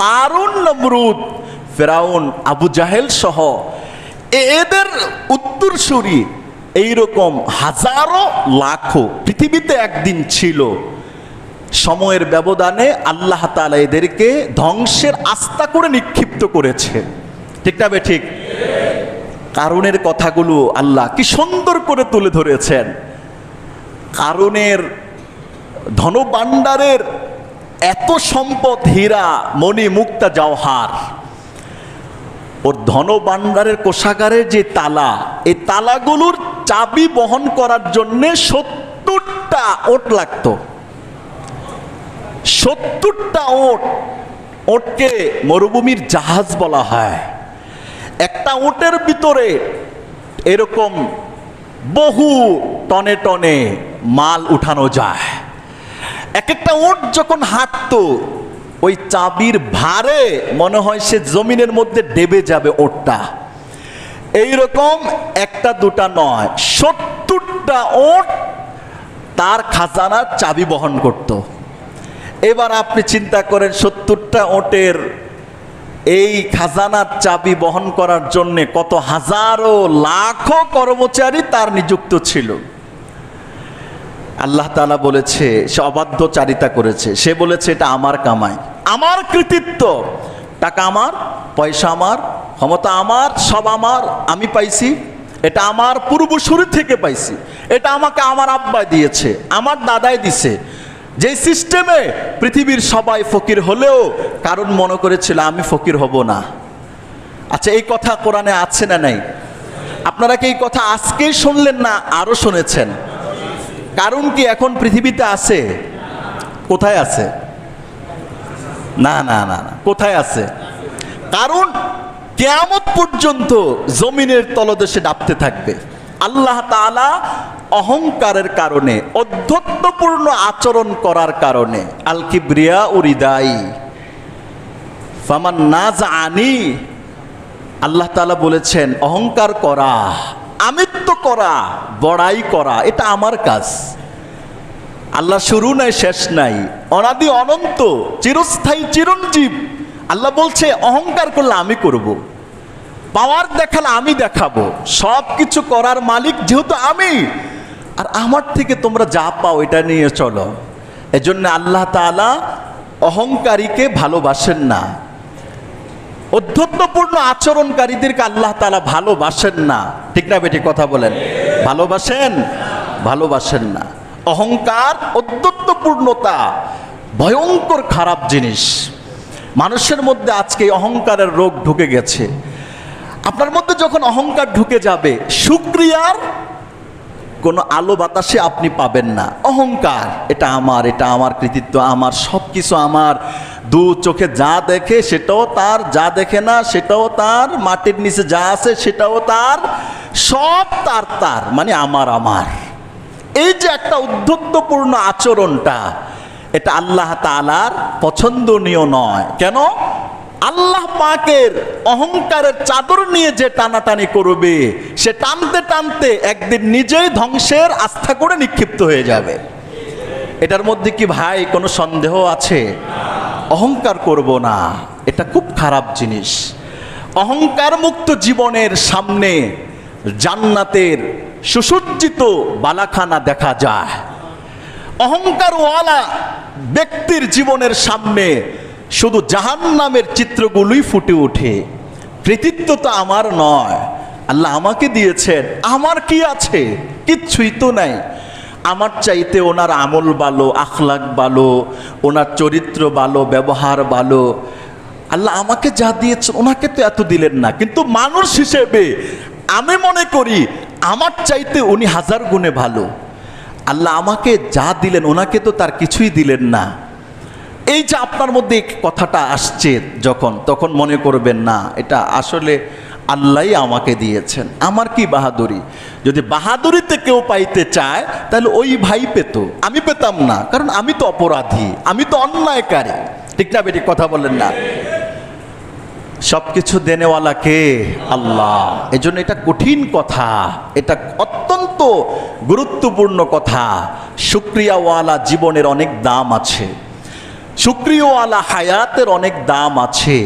কারুন নমরুদ, ফেরাউন, আবু জাহেল সহ। এদের উত্তরসূরি এইরকম হাজারো, লাখো পৃথিবীতে একদিন ছিল। সময়ের ব্যবধানে আল্লাহ তালা এদেরকে ধ্বংসের আস্থা করে নিক্ষিপ্ত করেছে। ঠিক না ঠিক? কারণের কথাগুলো আল্লাহ কি সুন্দর করে তুলে ধরেছেন। কারণের ধনভাণ্ডারের এত সম্পদ হীরা মণি মুক্তা জওহার। ওর ধনভাণ্ডারের কোষাগারের যে তালা, এই তালাগুলোর চাবি বহন করার জন্যে সত্তরটা ওট লাগতো। সত্তরটা ওট, ওটকে মরুভূমির জাহাজ বলা হয়। একটা ওটের ভিতরে এরকম বহু টনে টনে মাল উঠানো যায়। এক একটা ওট যখন হাঁটতো, ওই চাবির ভারে মনে হয় সে জমিনের মধ্যে ডেবে যাবে ওটটা এইরকম একটা দুটা নয়, সত্তরটা ওট তার খাজানার চাবি বহন করত। এবার আপনি চিন্তা করেন, সত্তরটা ওটের এই খাজানার চাবি বহন করার জন্যে কত হাজারো, লাখো কর্মচারী তার নিযুক্ত ছিল। আল্লাহ তালা বলেছে, সে অবাধ্য চারিতা করেছে। সে বলেছে, এটা আমার কামাই। আমার কৃতিত্ব। টাকা আমার, পয়সা আমার, ক্ষমতা আমার, সব আমার, আমি পাইছি। এটা আমার পূর্বসূরি থেকে পাইছি। এটা আমাকে আমার আব্বাই দিয়েছে, আমার দাদাই দিছে। যে সিস্টেমে পৃথিবীর সবাই ফকির হলেও কারণ মনে করেছিল, আমি ফকির হব না। আচ্ছা এই কথা কোরআনে আছে না নাই? আপনারা কি এই কথা আজকেই শুনলেন না আরও শুনেছেন? কারণ কি এখন পৃথিবীতে আছে? কোথায় আছে? না না না না, কোথায় আছে? কারণ কেয়ামত পর্যন্ত জমিনের তলদেশে ডাবতে থাকবে। আল্লাহ তাআলা অহংকারের কারণে অধ্যত্বপূর্ণ আচরণ করার কারণে আল কিবরিয়া উরিদাই। ফামান নাজ আনি আল্লাহ তাআলা বলেছেন, অহংকার করা। করা, বড়াই করা, এটা আমার কাজ। আল্লাহ শুরু নাই, শেষ নাই। অনাদি অনন্ত, চিরস্থায়ী, চিরঞ্জীব। আল্লাহ বলছে, অহংকার করলে আমি করব। পাওয়ার দেখালে আমি দেখাবো। সব কিছু করার মালিক যেহেতু আমি, আর আমার থেকে তোমরা যা পাও এটা নিয়ে চলো। এজন্য আল্লাহ তাআলা অহংকারীকে ভালোবাসেন না। অধ্যত্বপূর্ণ আচরণকারীদেরকে আল্লাহ তালা ভালোবাসেন না। ঠিক না বেটি কথা বলেন? ভালোবাসেন? ভালোবাসেন না। অহংকার অধ্যত্বপূর্ণতা ভয়ঙ্কর খারাপ জিনিস। মানুষের মধ্যে আজকে অহংকারের রোগ ঢুকে গেছে। আপনার মধ্যে যখন অহংকার ঢুকে যাবে, সুক্রিয়ার কোনো আলো বাতাসে আপনি পাবেন না। অহংকার, এটা আমার এটা আমার কৃতিত্ব, আমার সব কিছু আমার। দু চোখে যা দেখে সেটাও তার, যা দেখে না সেটাও তার। মাটির নিচে যা আছে সেটাও তার, সব তার তার মানে আমার আমার। এই যে একটা উদ্ধত্তপূর্ণ আচরণটা, এটা আল্লাহ তালার পছন্দনীয় নয়। কেন? আল্লাহ পাকের অহংকারের চাদর নিয়ে যে টানাটানি করবে, সে টানতে টানতে একদিন নিজেই ধ্বংসের আস্থা করে নিক্ষিপ্ত হয়ে যাবে। এটার মধ্যে কি ভাই কোনো সন্দেহ আছে? অহংকার করব না, এটা খুব খারাপ জিনিস। অহংকার মুক্ত জীবনের সামনে জান্নাতের সুসজ্জিত বালাখানা দেখা যায়। অহংকারওয়ালা ব্যক্তির জীবনের সামনে শুধু জাহান নামের চিত্রগুলোই ফুটে ওঠে। কৃতিত্ব তো আমার নয়। আল্লাহ আমাকে দিয়েছেন। আমার কি আছে? কিচ্ছুই তো নাই। আমার চাইতে ওনার আমল ভালো, আখলাক ভালো, ওনার চরিত্র ভালো, ব্যবহার ভালো। আল্লাহ আমাকে যা দিয়েছেন ওনাকে তো এত দিলেন না। কিন্তু মানুষ হিসেবে আমি মনে করি, আমার চাইতে উনি হাজার গুণে ভালো। আল্লাহ আমাকে যা দিলেন, ওনাকে তো তার কিছুই দিলেন না। এই যে আপনার মধ্যে কথাটা আসছে যখন, তখন মনে করবেন, না, এটা আসলে আল্লাহই আমাকে দিয়েছেন। আমার কি বাহাদুরি? যদি বাহাদুরিতে কেউ পাইতে চায়, তাহলে ওই ভাই পেত। আমি পেতাম না, কারণ আমি তো অপরাধী, আমি তো অন্যায়কারী। ঠিক না বেটি কথা বলেন না। সবকিছু দেনেওয়ালা কে? আল্লাহ। এজন্য এটা কঠিন কথা, এটা অত্যন্ত গুরুত্বপূর্ণ কথা। সুক্রিয়াওয়ালা জীবনের অনেক দাম আছে। শুক্রিয় আলা হায়াতের অনেক দাম আছে।